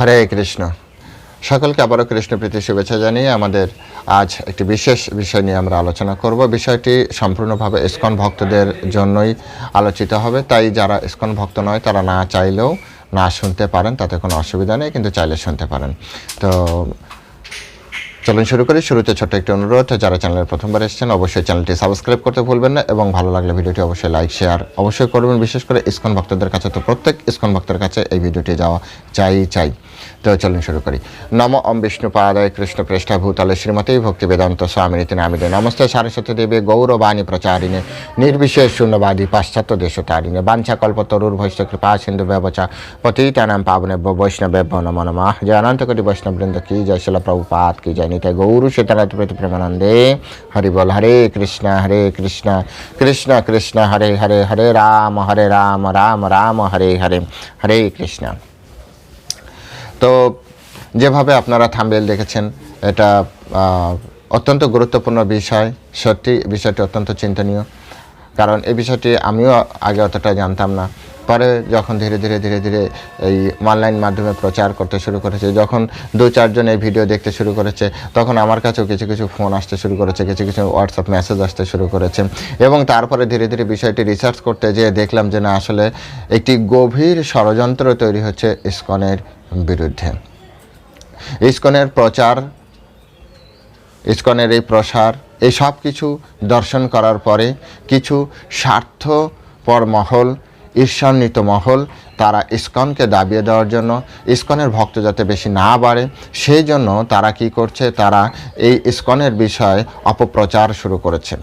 হরে কৃষ্ণ। সকলকে আবারও কৃষ্ণ প্রীতি শুভেচ্ছা জানিয়ে আমাদের আজ একটি বিশেষ বিষয় নিয়ে আমরা আলোচনা করব। বিষয়টি সম্পূর্ণভাবে ইস্কন ভক্তদের জন্যই আলোচিত হবে। তাই যারা ইস্কন ভক্ত নয়, তারা না চাইলেও না শুনতে পারেন, তাতে কোনো অসুবিধা নেই, কিন্তু চাইলে শুনতে পারেন। তো চলুন শুরু করি। শুরুতে ছোট্ট একটি অনুরোধ, যারা চ্যানেলের প্রথমবার এসেছেন, অবশ্যই চ্যানেলটি সাবস্ক্রাইব করতে ভুলবেন না এবং ভালো লাগলে ভিডিওটি অবশ্যই লাইক, শেয়ার অবশ্যই করবেন। বিশেষ করে ইসকন ভক্তদের কাছে তো প্রত্যেক ইসকন ভক্তের কাছে এই ভিডিওটি যাওয়া চাই চাই। তো চলুন শুরু করি। নম অম বিষ্ণু পাদায় কৃষ্ণ পৃষ্ঠা ভূতলে শ্রীমতী ভক্তি বেদান্ত স্বামীতি নামিদে নমস্তে সারস্বতী দেবী গৌরবাণী প্রচারিণে, নির্বিশেষ শূন্যবাদী পাশ্চাত্য দেশতারিণে। বাঞ্ছা কল্পতরুর ভৈষ্য কৃপা সিন্ধু ব্যবচা, পতিতানাম পাবনে বৈষ্ণবে নম নমঃ। জয় অনন্ত কোটি বৈষ্ণব বৃন্দ কি জয় শিল প্রভুপাত, কি জয় নিতাই গৌর সীতানাথ প্রতি প্রেমানন্দে। হরি বল, হরে কৃষ্ণ হরে কৃষ্ণ কৃষ্ণ কৃষ্ণ, হরে হরে হরে রাম হরে রাম রাম রাম, হরে হরে হরে কৃষ্ণ। তো যেভাবে আপনারা থাম্বেল দেখেছেন, এটা অত্যন্ত গুরুত্বপূর্ণ বিষয়, সত্যি বিষয়টি অত্যন্ত চিন্তনীয়। কারণ এই বিষয়টি আমিও আগে অতটা জানতাম না। পরে যখন ধীরে ধীরে ধীরে ধীরে এই অনলাইন মাধ্যমে প্রচার করতে শুরু করেছে, যখন দু, চারজন এই ভিডিও দেখতে শুরু করেছে, তখন আমার কাছেও কিছু কিছু ফোন আসতে শুরু করেছে, কিছু কিছু হোয়াটসঅ্যাপ মেসেজ আসতে শুরু করেছে। এবং তারপরে ধীরে ধীরে বিষয়টি রিসার্চ করতে যেয়ে দেখলাম যে না, আসলে একটি গভীর ষড়যন্ত্র তৈরি হচ্ছে ইসকনের বিরুদ্ধে। ইস্কনের প্রচার, ইস্কনের এই প্রসার, এই সব কিছু দর্শন করার পরে কিছু স্বার্থপর মহল, ঈর্ষান্বিত মহল, তারা ইস্কনকে দাবিয়ে দেওয়ার জন্য, ইস্কনের ভক্ত যাতে বেশি না বাড়ে, সেই জন্য তারা কি করছে? তারা এই ইস্কনের বিষয়ে অপপ্রচার শুরু করেছে।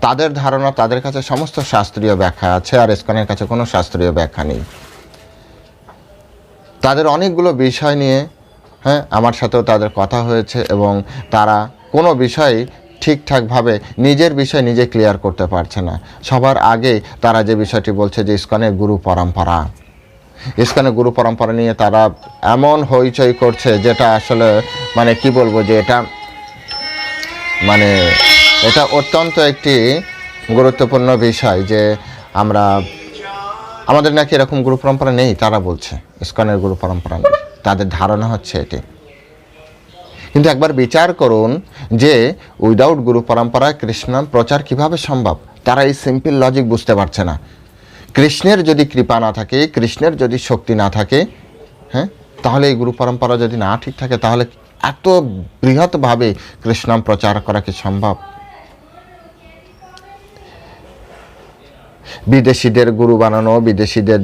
তাদের ধারণা, তাদের কাছে সমস্ত শাস্ত্রীয় ব্যাখ্যা আছে, আর ইস্কনের কাছে কোনো শাস্ত্রীয় ব্যাখ্যা নেই। তাদের অনেকগুলো বিষয় নিয়ে হ্যাঁ আমার সাথেও তাদের কথা হয়েছে এবং তারা কোনো বিষয় ঠিকঠাকভাবে নিজের বিষয় নিজে ক্লিয়ার করতে পারছে না। সবার আগে তারা যে বিষয়টি বলছে যে ইস্কনের গুরু পরম্পরা। ইস্কনের গুরু পরম্পরা নিয়ে তারা এমন হইচই করছে যেটা আসলে মানে কি বলব যে এটা মানে এটা অত্যন্ত একটি গুরুত্বপূর্ণ বিষয় যে আমরা আমাদের নাকি এরকম গুরু পরম্পরা নেই, তারা বলছে, ইস্কনের গুরু পরম্পরা নেই। তাদের ধারণা হচ্ছে এটি। কিন্তু একবার বিচার করুন যে উইদাউট গুরু পরম্পরায় কৃষ্ণ প্রচার কীভাবে সম্ভব? তারা এই সিম্পল লজিক বুঝতে পারছে না। কৃষ্ণের যদি কৃপা না থাকে, কৃষ্ণের যদি শক্তি না থাকে হ্যাঁ তাহলে এই গুরু পরম্পরা যদি না ঠিক থাকে, তাহলে এত বৃহৎভাবে কৃষ্ণাম প্রচার করা কি সম্ভব? বিদেশিদের গুরু বানানো বিদেশিদের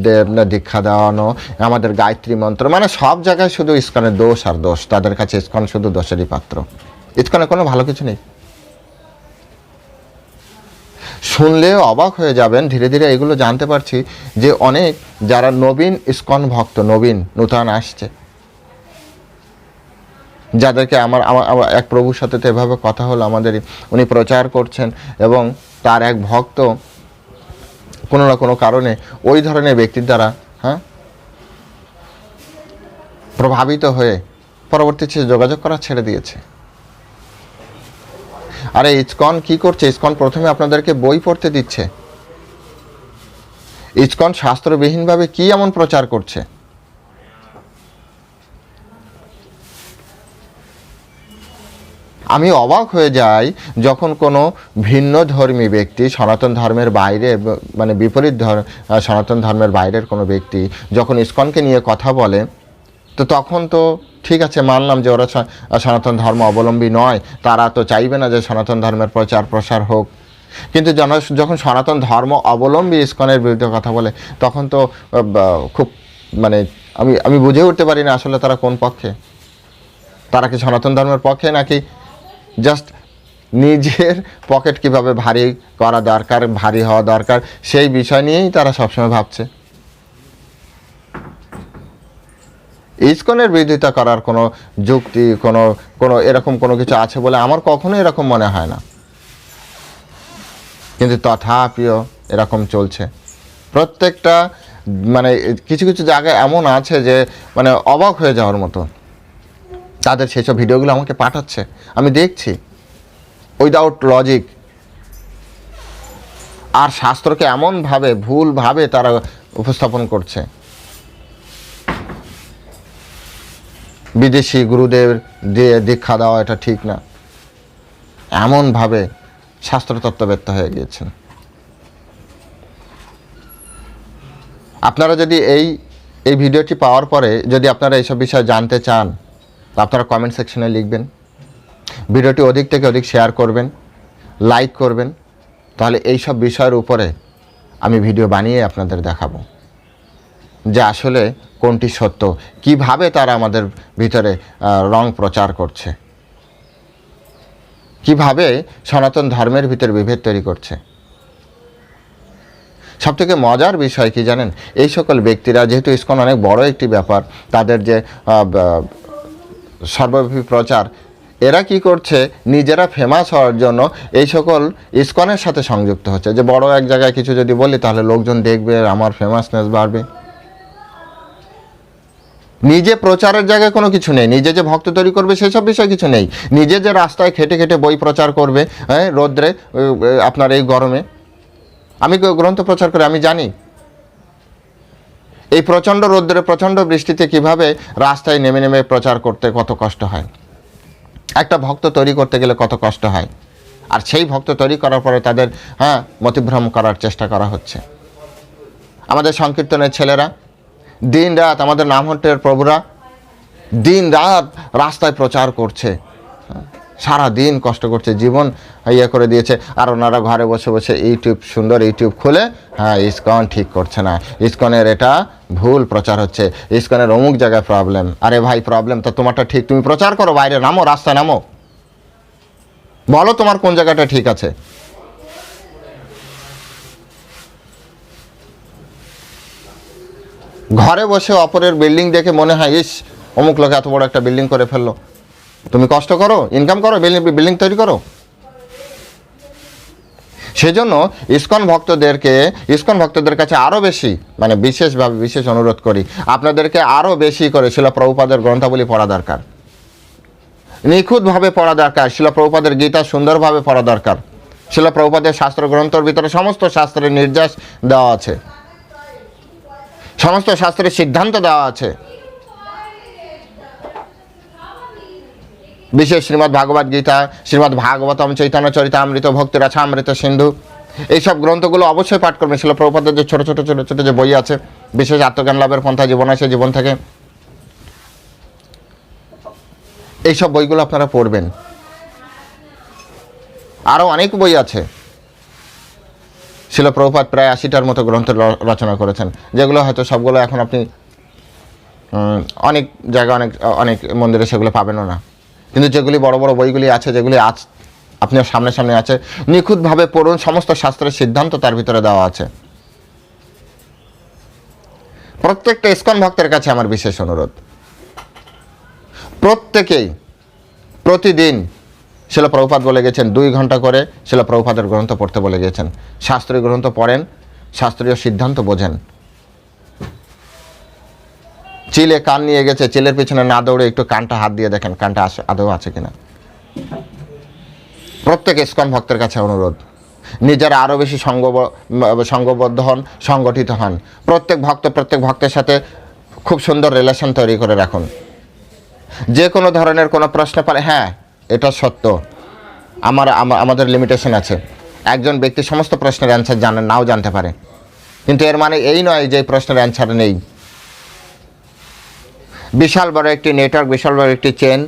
দীক্ষা দেওয়ানো, আমাদের গায়ত্রী মন্ত্র মানে সব জায়গায় শুধু ইস্কনের দোষ আর দোষ। তাদের কাছে ইস্কন শুধু দোষেরই পাত্র। ইস্কনে কোনো ভালো কিছু নেই। শুনলেও অবাক হয়ে যাবেন, ধীরে ধীরে এগুলো জানতে পারছি যে অনেক যারা নবীন ইস্কন ভক্ত, নবীন, নূতন আসছে, যাদেরকে আমার আমার এক প্রভুর সাথে তো এভাবে কথা হলো আমাদের উনি প্রচার করছেন এবং তার এক ভক্ত কোনো না কোনো কারণে ওই ধরনের ব্যক্তির দ্বারা হ্যাঁ প্রভাবিত হয়ে পরবর্তীতে যোগাযোগ করা ছেড়ে দিয়েছে। আরে ইসকন কি করছে? ইস্কন প্রথমে আপনাদেরকে বই পড়তে দিচ্ছে। ইসকন শাস্ত্রবিহীনভাবে কি এমন প্রচার করছে? আমি অবাক হয়ে যাই যখন কোনো ভিন্ন ধর্মী ব্যক্তি সনাতন ধর্মের বাইরে মানে বিপরীত ধর আহ, সনাতন ধর্মের বাইরের কোনো ব্যক্তি যখন ইস্কনকে নিয়ে কথা বলে তো তখন তো ঠিক আছে মানলাম যে ওরা সনাতন ধর্ম অবলম্বী নয় তারা তো চাইবে না যে সনাতন ধর্মের প্রচার প্রসার হোক। কিন্তু যখন সনাতন ধর্ম অবলম্বী ইস্কনের বিরুদ্ধে কথা বলে তখন তো খুব মানে আমি আমি বুঝে উঠতে পারি না আসলে তারা কোন পক্ষে। তারা কি সনাতন ধর্মের পক্ষে নাকি জাস্ট নিজের পকেট কীভাবে ভারী করা দরকার, ভারী হওয়া দরকার, সেই বিষয় নিয়েই তারা সবসময় ভাবছে। ইসকনের বিরোধিতা করার কোনো যুক্তি, কোনো কোনো এরকম কোনো কিছু আছে বলে আমার কখনো এরকম মনে হয় না। কিন্তু তথাপিও এরকম চলছে। প্রত্যেকটা মানে কিছু কিছু জায়গায় এমন আছে যে মানে অবাক হয়ে যাওয়ার মতো। তাদের সেসব ভিডিওগুলো আমাকে পাঠাচ্ছে, আমি দেখছি। উইদাউট লজিক আর শাস্ত্রকে এমনভাবে, ভুলভাবে তারা উপস্থাপন করছে। বিদেশি গুরুদেব দিয়ে দীক্ষা দেওয়া এটা ঠিক না। এমনভাবে শাস্ত্রতত্ত্ববেত্তা হয়ে গিয়েছেন। আপনারা যদি এই এই ভিডিওটি পাওয়ার পরে যদি আপনারা এইসব বিষয়ে জানতে চান আপনারা কমেন্ট সেকশনে লিখবেন। ভিডিওটি অধিক থেকে অধিক শেয়ার করবেন লাইক করবেন। তাহলে এই সব বিষয়ের উপরে আমি ভিডিও বানিয়ে আপনাদের দেখাবো। যে আসলে কোনটি সত্য, কীভাবে তারা আমাদের ভিতরে রং প্রচার করছে। কীভাবে সনাতন ধর্মের ভিতরে বিভেদ তৈরি করছে। সবথেকে মজার বিষয় কি জানেন? এই সকল ব্যক্তিরা, যেহেতু ইসকন অনেক বড় একটি ব্যাপার, তাদের যে সর্বব্যাপী প্রচার। এরা কি করছে? নিজেরা ফেমাস হওয়ার জন্য এই সকল ইস্কনের সাথে সংযুক্ত হচ্ছে। যে বড় এক জায়গায় কিছু যদি বলি, তাহলে লোকজন দেখবে, আমার ফেমাসনেস বাড়বে। নিজে প্রচারের জায়গায় কোনো কিছু নেই। নিজে যে ভক্ত তৈরি করবে, সেসব বিষয় কিছু নেই। নিজে যে রাস্তায় খেটে খেটে বই প্রচার করবে হ্যাঁ রোদ্রে আপনার এই গরমে। আমি গ্রন্থ প্রচার করে, আমি জানি। এই প্রচণ্ড রোদ্রে প্রচণ্ড বৃষ্টিতে কীভাবে রাস্তায় নেমে নেমে প্রচার করতে কত কষ্ট হয়? একটা ভক্ত তৈরি করতে গেলে কত কষ্ট হয়? আর সেই ভক্ত তৈরি করার পরে তাদের হ্যাঁ মতিভ্রম করার চেষ্টা করা হচ্ছে। আমাদের সংকীর্তনের ছেলেরা, দিন রাত আমাদের নামহট্টের প্রভুরা দিন রাত রাস্তায় প্রচার করছে। সারা দিন কষ্ট করছে, জীবন ইয়ে করে দিয়েছে। আর ওনারা ঘরে বসে বসে ইউটিউব, সুন্দর ইউটিউব খুলে হ্যাঁ ইসকন ঠিক করছে না। ইসকনের এটা ভুল প্রচার হচ্ছে। ইসকনের অমুক জায়গায় প্রবলেম আরে ভাই প্রবলেম তো তোমারটা ঠিক। তুমি প্রচার করো, বাইরে নামো, রাস্তায় নামো। বলো তোমার কোন জায়গাটা ঠিক আছে। ঘরে বসে অপরের বিল্ডিং দেখে মনে হয়, ইস, অমুক লোক এত বড় একটা বিল্ডিং করে ফেলল। তুমি কষ্ট করো ইনকাম করো বিল্ডিং তৈরি করো। সেজন্য ইসকন ভক্তদেরকে, ইসকন ভক্তদের কাছে আরও বেশি মানে বিশেষভাবে বিশেষ অনুরোধ করি, আপনাদেরকে আরও বেশি করে শিলা প্রভুপাদের গ্রন্থাবলী পড়া দরকার। নিখুঁতভাবে পড়া দরকার, শিলা প্রভুপাদের গীতা সুন্দরভাবে পড়া দরকার। শিলা প্রভুপাদের শাস্ত্র গ্রন্থর ভিতরে সমস্ত শাস্ত্রের নির্দেশ দেওয়া আছে। সমস্ত শাস্ত্রের সিদ্ধান্ত দেওয়া আছে। বিশেষ শ্রীমদ্ ভাগবত গীতা, শ্রীমদ্ ভাগবতম চৈতন্য চরিতামৃত ভক্তি রসামৃত সিন্ধু, এইসব গ্রন্থগুলো অবশ্যই পাঠ করবেন। শিল প্রভুপাদের যে ছোটো ছোটো ছোটো ছোটো যে বই আছে, বিশেষ আত্মজ্ঞান লাভের পন্থা জীবন আছে, জীবন থেকে। এইসব বইগুলো আপনারা পড়বেন। আরও অনেক বই আছে। শিল প্রভুপাত প্রায় আশিটার মতো গ্রন্থ রচনা করেছেন, যেগুলো হয়তো সবগুলো এখন আপনি অনেক জায়গা অনেক অনেক মন্দিরে সেগুলো পাবেনও না। কিন্তু যেগুলি বড় বড় বইগুলি আছে, যেগুলি আজ আপনার সামনে সামনে আছে, নিখুঁতভাবে পড়ুন, সমস্ত শাস্ত্রের সিদ্ধান্ত তার ভিতরে দেওয়া আছে। প্রত্যেকটা ইস্কন ভক্তের কাছে আমার বিশেষ অনুরোধ। প্রত্যেকেই প্রতিদিন শিল প্রভুপাত বলে গেছেন, দুই ঘণ্টা করে শিল প্রভুপাতের গ্রন্থ পড়তে বলে গেছেন। শাস্ত্রীয় গ্রন্থ পড়েন, শাস্ত্রীয় সিদ্ধান্ত বোঝেন। চিলে কান নিয়ে গেছে, চিলের পিছনে না দৌড়ে একটু কানটা হাত দিয়ে দেখেন, কানটা আদৌ আছে কিনা। প্রত্যেক ইস্কন ভক্তের কাছে অনুরোধ, নিজেরা আরও বেশি সঙ্গ সঙ্গবদ্ধ হন, সংগঠিত হন। প্রত্যেক ভক্ত প্রত্যেক ভক্তের সাথে খুব সুন্দর রিলেশন তৈরি করে রাখুন। যে কোনো ধরনের কোনো প্রশ্ন পারে হ্যাঁ এটা সত্য। আমার আমাদের লিমিটেশন আছে। একজন ব্যক্তি সমস্ত প্রশ্নের অ্যান্সার জানেন নাও জানতে পারে। কিন্তু এর মানে এই নয় যে প্রশ্নের অ্যান্সার নেই। বিশাল বড় একটি নেটওয়ার্ক বিশাল বড় একটি চেন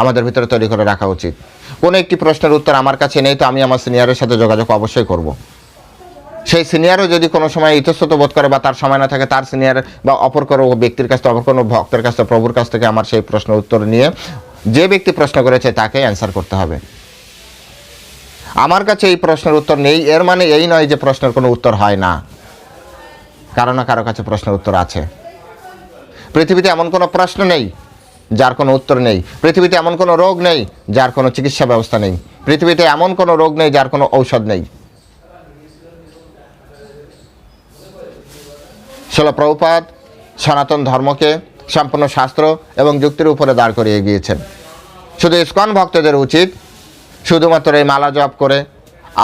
আমাদের ভিতরে তৈরি করে রাখা উচিত। কোনো একটি প্রশ্নের উত্তর আমার কাছে নেই, তো আমি আমার সিনিয়রের সাথে যোগাযোগ অবশ্যই করব। সেই সিনিয়রও যদি কোনো সময় ইতস্তত বোধ করে বা তার সময় না থাকে, তার সিনিয়র বা অপর কোনো ব্যক্তির কাছ থেকে, অপর কোনো ভক্তের কাছ থেকে, প্রভুর কাছ থেকে আমার সেই প্রশ্নের উত্তর নিয়ে যে ব্যক্তি প্রশ্ন করেছে তাকে অ্যান্সার করতে হবে। আমার কাছে এই প্রশ্নের উত্তর নেই, এর মানে এই নয় যে প্রশ্নের কোনো উত্তর হয় না। কারও না কারও কাছে প্রশ্নের উত্তর আছে। পৃথিবীতে এমন কোনো প্রশ্ন নেই যার কোনো উত্তর নেই। পৃথিবীতে এমন কোনো রোগ নেই যার কোনো চিকিৎসা ব্যবস্থা নেই। পৃথিবীতে এমন কোনো রোগ নেই যার কোনো ঔষধ নেই। শিল প্রভুপাত সনাতন ধর্মকে সম্পূর্ণ শাস্ত্র এবং যুক্তির উপরে দাঁড় করিয়ে গিয়েছেন। শুধু ইস্কন ভক্তদের উচিত শুধুমাত্র এই মালা জপ করে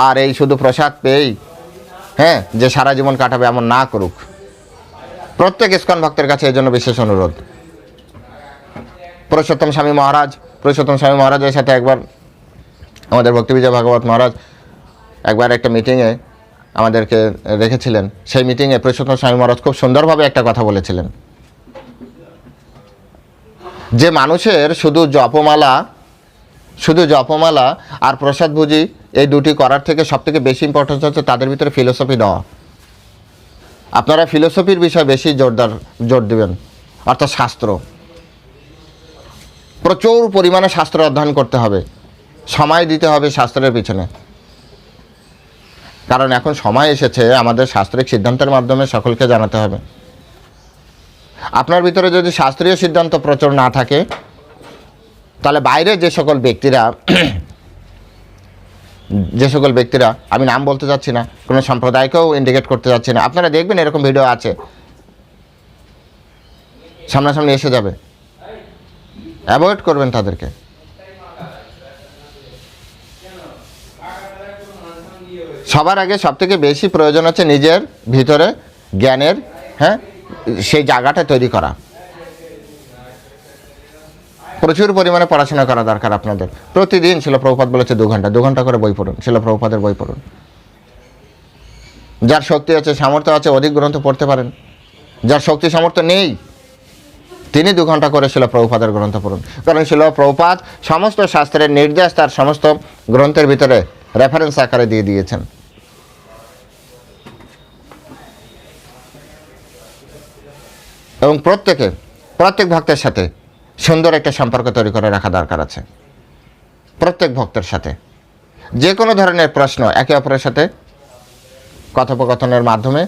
আর এই শুধু প্রসাদ পেয়েই হ্যাঁ যে সারা জীবন কাটাবে এমন না করুক। প্রত্যেক ইস্কন ভক্তের কাছে এই জন্য বিশেষ অনুরোধ। পুরুষোত্তম স্বামী মহারাজ, পুরুষোত্তম স্বামী মহারাজের সাথে একবার আমাদের ভক্তিবিজয় ভাগবত মহারাজ একবার একটা মিটিংয়ে আমাদেরকে রেখেছিলেন। সেই মিটিংয়ে পুরুষোত্তম স্বামী মহারাজ খুব সুন্দরভাবে একটা কথা বলেছিলেন। যে মানুষের শুধু জপমালা শুধু জপমালা আর প্রসাদ ভুজি এই দুটি করার থেকে সবথেকে বেশি ইম্পর্টেন্স হচ্ছে তাদের ভিতরে ফিলোসফি দেওয়া আপনারা ফিলোসফির বিষয়ে বেশি জোরদার, জোর দেবেন, অর্থাৎ শাস্ত্র। প্রচুর পরিমাণে শাস্ত্র অধ্যয়ন করতে হবে। সময় দিতে হবে শাস্ত্রের পিছনে। কারণ এখন সময় এসেছে, আমাদের শাস্ত্রিক সিদ্ধান্তের মাধ্যমে সকলকে জানাতে হবে। আপনার ভিতরে যদি শাস্ত্রীয় সিদ্ধান্ত প্রচুর না থাকে, তাহলে বাইরে যে সকল ব্যক্তিরা যে সকল ব্যক্তিরা, আমি নাম বলতে চাচ্ছি না, কোনো সম্প্রদায়কেও ইন্ডিকেট করতে যাচ্ছি না। আপনারা দেখবেন এরকম ভিডিও আছে। সামনাসামনি এসে যাবে। অ্যাভয়েড করবেন তাদেরকে। সবার আগে সবথেকে বেশি প্রয়োজন হচ্ছে নিজের ভিতরে জ্ঞানের হ্যাঁ সেই জায়গাটা তৈরি করা। প্রচুর পরিমাণে পড়াশোনা করা দরকার আপনাদের। প্রতিদিন শিল প্রভুপাত বলেছে দু ঘণ্টা দু ঘণ্টা করে বই পড়ুন শিল প্রভুপাদের বই পড়ুন। যার শক্তি আছে, সামর্থ্য আছে, অধিক গ্রন্থ পড়তে পারেন। যার শক্তি, সামর্থ্য নেই, তিনি দু ঘণ্টা করে শিল গ্রন্থ পড়ুন। কারণ শিল প্রভুপাত সমস্ত শাস্ত্রের নির্দেশ তার সমস্ত গ্রন্থের ভিতরে রেফারেন্স আকারে দিয়ে দিয়েছেন। এবং প্রত্যেকে, প্রত্যেক ভক্তের সাথে সুন্দর একটা সম্পর্ক তৈরি করে রাখা দরকার আছে। প্রত্যেক ভক্তের সাথে। যে কোনো ধরনের প্রশ্ন একে অপরের সাথে কথোপকথনের মাধ্যমে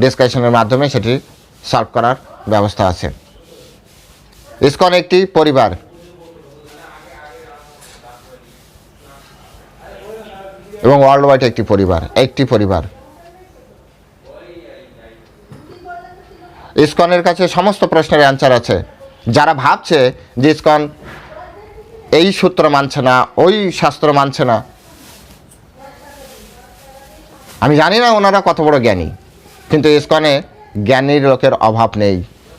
ডিসকাশনের মাধ্যমে সেটি সলভ করার ব্যবস্থা আছে। ইসকন একটি পরিবার। এবং ওয়ার্ল্ড ওয়াইড একটি পরিবার একটি পরিবার। ইসকনের কাছে সমস্ত প্রশ্নের অ্যান্সার আছে। যারা ভাবছে যে ইস্কন এই সূত্র মানছে না, ওই শাস্ত্র মানছে না, আমি জানি না ওনারা কত বড় জ্ঞানী, কিন্তু ইস্কনে জ্ঞানীর লোকের অভাব নেই।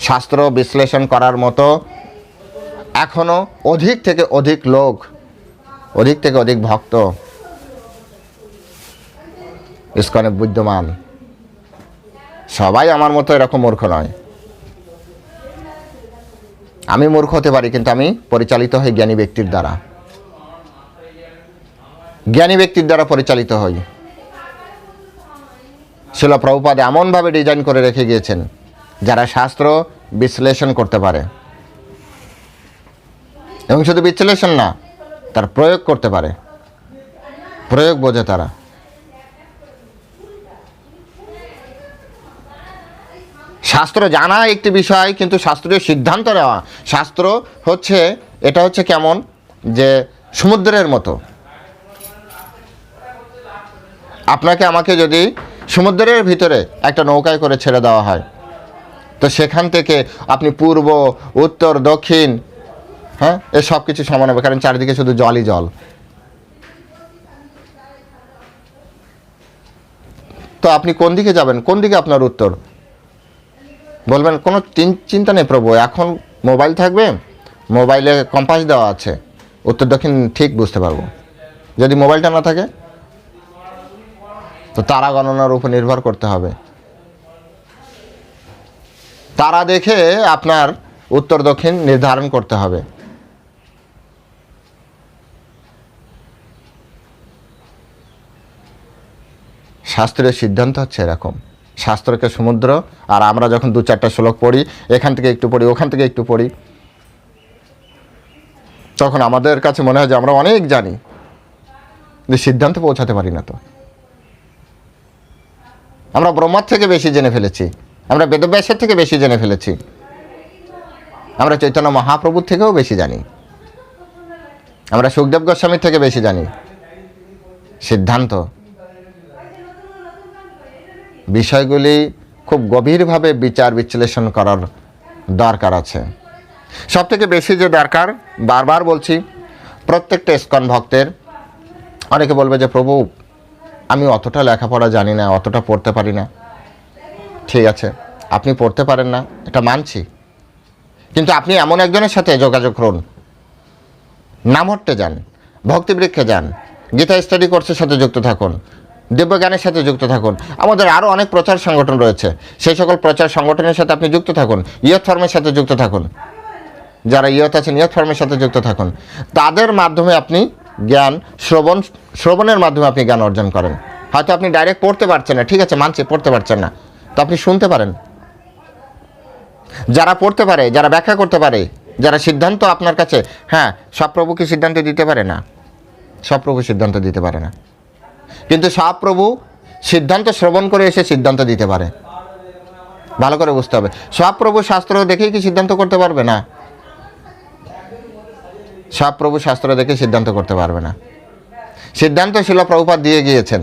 শাস্ত্র বিশ্লেষণ করার মতো এখনও অধিক থেকে অধিক লোক, অধিক থেকে অধিক ভক্ত ইস্কনে বিদ্যমান সবাই আমার মতো এরকম মূর্খ নয়। আমি মূর্খ হতে পারি, কিন্তু আমি পরিচালিত হই জ্ঞানী ব্যক্তির দ্বারা। জ্ঞানী ব্যক্তির দ্বারা পরিচালিত হই। শিল প্রভুপাদ এমনভাবে ডিজাইন করে রেখে গিয়েছেন, যারা শাস্ত্র বিশ্লেষণ করতে পারে। এবং শুধু বিশ্লেষণ না, তার প্রয়োগ করতে পারে। প্রয়োগ বোঝে তারা। শাস্ত্র জানা একটি বিষয়, কিন্তু শাস্ত্রীয় সিদ্ধান্ত নেওয়া। শাস্ত্র হচ্ছে, এটা হচ্ছে কেমন? যে সমুদ্রের মতো। আপনাকে আমাকে যদি সমুদ্রের ভিতরে একটা নৌকায় করে ছেড়ে দেওয়া হয়, তো সেখান থেকে আপনি পূর্ব, উত্তর, দক্ষিণ হ্যাঁ এ সব কিছু সমান হবে, কারণ চারিদিকে শুধু জলই জল। তো আপনি কোন দিকে যাবেন? কোন দিকে আপনার উত্তর? বলবেন, কোনো চিন- চিন্তা নেই প্রভু, এখন মোবাইল থাকবে, মোবাইলে কম্পাস দেওয়া আছে, উত্তর দক্ষিণ ঠিক বুঝতে পারব। যদি মোবাইলটা না থাকে, তো তারা গণনার উপর নির্ভর করতে হবে। তারা দেখে আপনার উত্তর দক্ষিণ নির্ধারণ করতে হবে। শাস্ত্রের সিদ্ধান্ত হচ্ছে এরকম। শাস্ত্রকে সমুদ্র, আর আমরা যখন দু চারটা শ্লোক পড়ি, এখান থেকে একটু পড়ি, ওখান থেকে একটু পড়ি, তখন আমাদের কাছে মনে হয় যে আমরা অনেক জানি যে সিদ্ধান্তে পৌঁছাতে পারি না তো। আমরা ব্রহ্মার থেকে বেশি জেনে ফেলেছি, আমরা বেদব্যাসের থেকে বেশি জেনে ফেলেছি, আমরা চৈতন্য মহাপ্রভুর থেকেও বেশি জানি, আমরা সুখদেব গোস্বামীর থেকে বেশি জানি। সিদ্ধান্ত বিষয়গুলি খুব গভীরভাবে বিচার বিশ্লেষণ করার দরকার আছে। সব থেকে বেশি যে দরকার, বারবার বলছি, প্রত্যেকটা ইস্কন ভক্তের, অনেকে বলবে যে, প্রভু, আমি অতটা লেখাপড়া জানি না, অতটা পড়তে পারি না। ঠিক আছে, আপনি পড়তে পারেন না, এটা মানছি। কিন্তু আপনি এমন একজনের সাথে যোগাযোগ করুন, নামহট্টে যান, ভক্তিবৃক্ষে যান, গীতা স্টাডি কোর্সের সাথে যুক্ত থাকুন দিব্যজ্ঞানের সাথে যুক্ত থাকুন। আমাদের আরও অনেক প্রচার সংগঠন রয়েছে। সেই সকল প্রচার সংগঠনের সাথে আপনি যুক্ত থাকুন। ইয়ত ফর্মের সাথে যুক্ত থাকুন। যারা ইয়ত আছেন, ইয়ত ফর্মের সাথে যুক্ত থাকুন। তাদের মাধ্যমে আপনি জ্ঞান শ্রবণ, শ্রবণের মাধ্যমে আপনি জ্ঞান অর্জন করেন। হয়তো আপনি ডাইরেক্ট পড়তে পারছেন না, ঠিক আছে, মানছি, পড়তে পারছেন না। তো আপনি শুনতে পারেন। যারা পড়তে পারে, যারা ব্যাখ্যা করতে পারে, যারা সিদ্ধান্ত আপনার কাছে হ্যাঁ সব প্রভু কি সিদ্ধান্ত দিতে পারে না সব প্রভু সিদ্ধান্ত দিতে পারে না। কিন্তু সব প্রভু সিদ্ধান্ত শ্রবণ করে এসে সিদ্ধান্ত দিতে পারে। ভালো করে বুঝতে হবে। সব প্রভু শাস্ত্র দেখেই কি সিদ্ধান্ত করতে পারবে না? সব প্রভু শাস্ত্র দেখে সিদ্ধান্ত করতে পারবে না। সিদ্ধান্ত ছিল প্রভুপাত দিয়ে গিয়েছেন।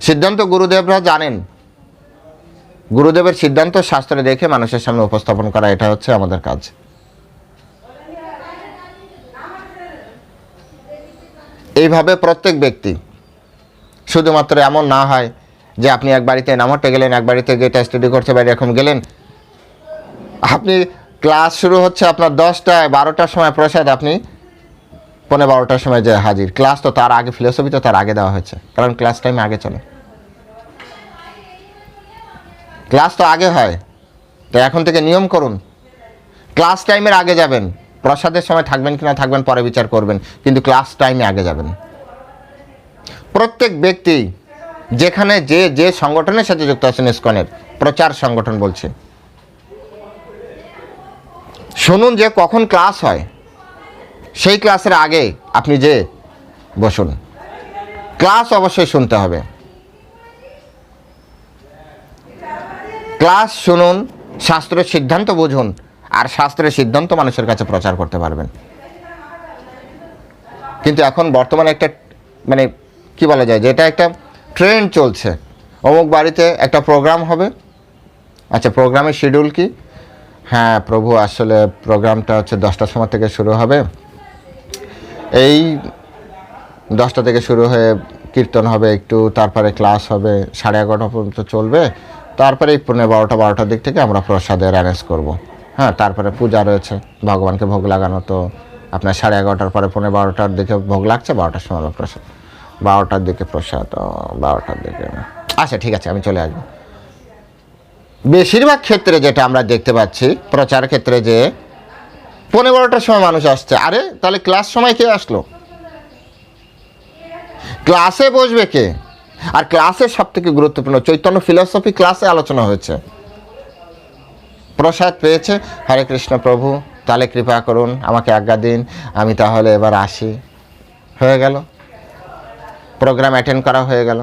সিদ্ধান্ত গুরুদেবরা জানেন। গুরুদেবের সিদ্ধান্ত শাস্ত্রে দেখে মানুষের সামনে উপস্থাপন করা এটা হচ্ছে আমাদের কাজ। এইভাবে প্রত্যেক ব্যক্তি শুধুমাত্র এমন না হয় যে আপনি এক বাড়িতে নামতে গেলেন, এক বাড়িতে গেটা স্টাডি করতে বাইরে এরকম গেলেন। আপনি ক্লাস শুরু হচ্ছে আপনার দশটায়, বারোটার সময় প্রসাদ, আপনি পনেরো বারোটার সময় যে হাজির। ক্লাস তো তার আগে ফিলোসফি তো তার আগে দেওয়া হয়েছে, কারণ ক্লাস টাইম আগে চলে। ক্লাস তো আগে হয়, তো এখন থেকে নিয়ম করুন। ক্লাস টাইমের আগে যাবেন, প্রসাদের সময় থাকবেন কিনা থাকবেন, পরে বিচার করবেন, কিন্তু ক্লাস টাইমে আগে যাবেন। প্রত্যেক ব্যক্তি যেখানে যে যে সংগঠনের সাথে যুক্ত আছেন ইসকনের, প্রচার সংগঠন বলছে। শুনুন যে কখন ক্লাস হয়। সেই ক্লাসের আগে আপনি যে, বসুন। ক্লাস অবশ্যই শুনতে হবে। ক্লাস শুনুন, শাস্ত্রের সিদ্ধান্ত বুঝুন, আর শাস্ত্রের সিদ্ধান্ত মানুষের কাছে প্রচার করতে পারবেন। কিন্তু এখন বর্তমানে একটা মানে কি বলা যায় যে এটা একটা ট্রেন্ড চলছে। অমুক বাড়িতে একটা প্রোগ্রাম হবে। আচ্ছা প্রোগ্রামের শিডিউল কি? হ্যাঁ প্রভু, আসলে প্রোগ্রামটা হচ্ছে দশটার সময় থেকে শুরু হবে। এই দশটা থেকে শুরু হয়ে কীর্তন হবে, একটু তারপরে ক্লাস হবে, সাড়ে এগারোটা পর্যন্ত চলবে। তারপরে এই পনেরো বারোটা, বারোটার দিক থেকে আমরা প্রসাদের অ্যারেঞ্জ করব। হ্যাঁ তারপরে পূজা রয়েছে, ভগবানকে ভোগ লাগানো, তো আপনার সাড়ে এগারোটার পরে পনেরো বারোটার দিকে ভোগ লাগছে, বারোটার সময় প্রসাদ। বারোটার দিকে প্রসাদ বারোটার দিকে। আচ্ছা ঠিক আছে, আমি চলে আসব। বেশিরভাগ ক্ষেত্রে যেটা আমরা দেখতে পাচ্ছি, প্রচার ক্ষেত্রে যে পনেরো বারোটার সময় মানুষ আসছে। আরে, তাহলে ক্লাস সময় কে আসলো? ক্লাসে বসবে কে? আর ক্লাসের সব থেকে গুরুত্বপূর্ণ, চৈতন্য ফিলসফি ক্লাসে আলোচনা হয়েছে। প্রসাদ পেয়েছে, হরে কৃষ্ণ প্রভু, তাহলে কৃপা করুন, আমাকে আজ্ঞা দিন, আমি তাহলে এবার আসি। হয়ে গেল। প্রোগ্রাম অ্যাটেন্ড করা হয়ে গেল।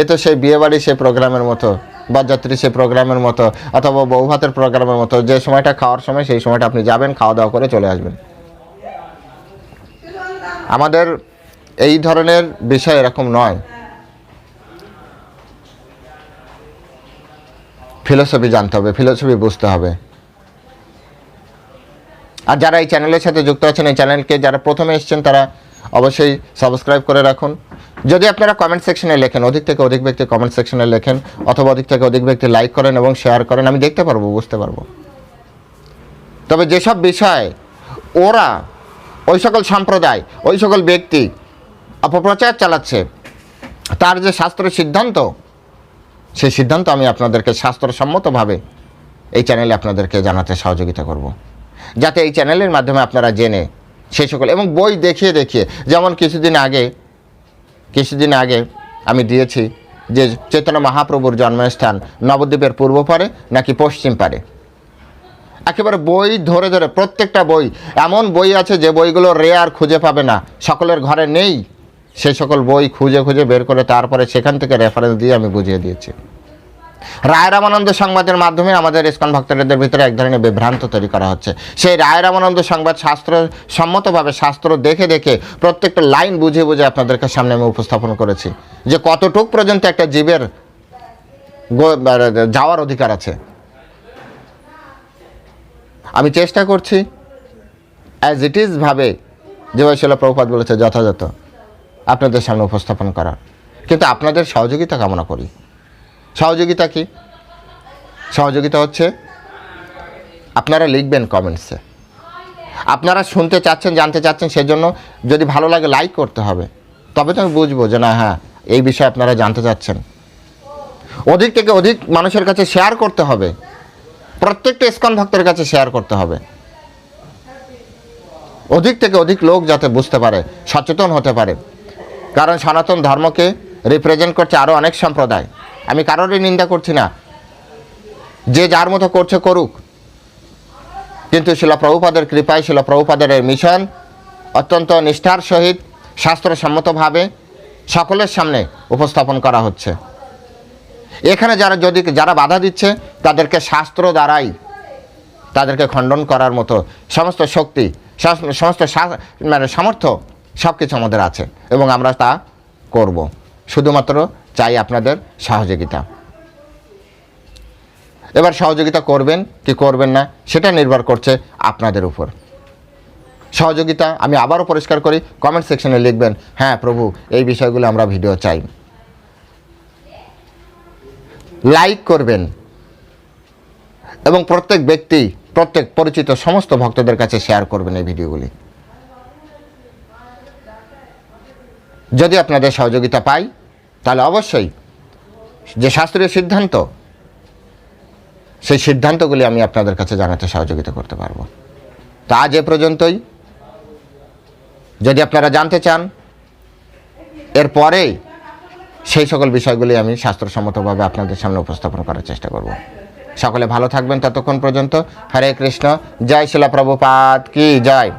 এ তো সেই বিয়েবাড়ি সেই প্রোগ্রামের মতো বরযাত্রী সেই প্রোগ্রামের মতো, অথবা বউ ভাতের প্রোগ্রামের মতো, যে সময়টা খাওয়ার সময় সেই সময়টা আপনি যাবেন, খাওয়া দাওয়া করে চলে আসবেন। আমাদের এই ধরনের বিষয় এরকম নয়। ফিলোসফি জানতে হবে ফিলোসফি বুঝতে হবে। আর যারা এই চ্যানেলের সাথে যুক্ত আছেন, এই চ্যানেলকে যারা প্রথমে এসছেন, তারা অবশ্যই সাবস্ক্রাইব করে রাখুন। যদি আপনারা কমেন্ট সেকশনে লেখেন, অধিক থেকে অধিক ব্যক্তি কমেন্ট সেকশনে লেখেন, অথবা অধিক থেকে অধিক ব্যক্তি লাইক করেন এবং শেয়ার করেন, আমি দেখতে পারব, বুঝতে পারব। তবে যেসব বিষয় ওরা, ওই সকল সম্প্রদায়, ওই সকল ব্যক্তি অপপ্রচার চালাচ্ছে, তার যে শাস্ত্রের সিদ্ধান্ত, সেই সিদ্ধান্ত আমি আপনাদেরকে শাস্ত্রসম্মতভাবে এই চ্যানেলে আপনাদেরকে জানাতে সহযোগিতা করব। যাতে এই চ্যানেলের মাধ্যমে আপনারা জেনে সেই সকল। এবং বই দেখিয়ে দেখিয়ে, যেমন কিছুদিন আগে কিছুদিন আগে আমি দিয়েছি যে চৈতন্য মহাপ্রভুর জন্মস্থান নবদ্বীপের পূর্ব পারে নাকি পশ্চিম পারে। একেবারে বই ধরে ধরে, প্রত্যেকটা বই, এমন বই আছে যে বইগুলো রেয়ার খুঁজে পাবে না, সকলের ঘরে নেই। সেই সকল বই খুঁজে খুঁজে বের করে তারপরে সেখান থেকে রেফারেন্স দিয়ে আমি বুঝিয়ে দিয়েছি। রায় রামানন্দ সংবাদের মাধ্যমে আমাদের ইস্কন ভক্তদের ভিতরে এক ধরনের বিভ্রান্ত তৈরি করা হচ্ছে। সেই রায় রামানন্দ সংবাদ শাস্ত্র সম্মতভাবে শাস্ত্র দেখে দেখে প্রত্যেকটা লাইন বুঝে বুঝে আপনাদেরকে সামনে আমি উপস্থাপন করেছি যে কতটুক পর্যন্ত একটা জীবের যাওয়ার অধিকার আছে। আমি চেষ্টা করছি অ্যাজ ইট ইজ ভাবে, যে বৈশাল প্রভুপাত বলেছে যথাযথ, আপনাদের সামনে উপস্থাপন করার। কিন্তু আপনাদের সহযোগিতা কামনা করি। সহযোগিতা কি? সহযোগিতা হচ্ছে আপনারা লিখবেন কমেন্টসে আপনারা শুনতে চাচ্ছেন, জানতে চাচ্ছেন সেজন্য যদি ভালো লাগে লাইক করতে হবে। তবে তো আমি বুঝব যে না হ্যাঁ এই বিষয়ে আপনারা জানতে চাচ্ছেন। অধিক থেকে অধিক মানুষের কাছে শেয়ার করতে হবে। প্রত্যেকটা ইস্কন ভক্তের কাছে শেয়ার করতে হবে। অধিক থেকে অধিক লোক যাতে বুঝতে পারে, সচেতন হতে পারে। কারণ সনাতন ধর্মকে রিপ্রেজেন্ট করছে আরও অনেক সম্প্রদায়। আমি কারোরই নিন্দা করছি না। যে যার মতো করছে করুক। কিন্তু শিলা প্রভুপাদের কৃপায়, শিলা প্রভুপাদের মিশন অত্যন্ত নিষ্ঠার সহিত শাস্ত্রসম্মতভাবে সকলের সামনে উপস্থাপন করা হচ্ছে। এখানে যারা যদি যারা বাধা দিচ্ছে, তাদেরকে শাস্ত্র দ্বারাই তাদেরকে খণ্ডন করার মতো সমস্ত শক্তি সমস্ত মানে সামর্থ্য সব কিছু আমাদের আছে এবং আমরা তা করব। শুধুমাত্র চাই আপনাদের সহযোগিতা। এবার সহযোগিতা করবেন কি করবেন না, সেটা নির্ভর করছে আপনাদের উপর। সহযোগিতা আমি আবারও পরিষ্কার করি কমেন্ট সেকশনে লিখবেন হ্যাঁ প্রভু, এই বিষয়গুলো আমরা ভিডিও চাই। লাইক করবেন। এবং প্রত্যেক ব্যক্তি, প্রত্যেক পরিচিত সমস্ত ভক্তদের কাছে শেয়ার করবেন এই ভিডিওগুলি যদি আপনাদের সহযোগিতা পাই তাহলে অবশ্যই যে শাস্ত্রীয় সিদ্ধান্ত, সেই সিদ্ধান্তগুলি আমি আপনাদের কাছে জানাতে সহযোগিতা করতে পারব। তা আজ এ পর্যন্তই। যদি আপনারা জানতে চান এরপরেই সেই সকল বিষয়গুলি আমি শাস্ত্রসম্মতভাবে আপনাদের সামনে উপস্থাপন করার চেষ্টা করব। সকলে ভালো থাকবেন ততক্ষণ পর্যন্ত। হরে কৃষ্ণ। জয় শিলা প্রভুপাত কি জয়।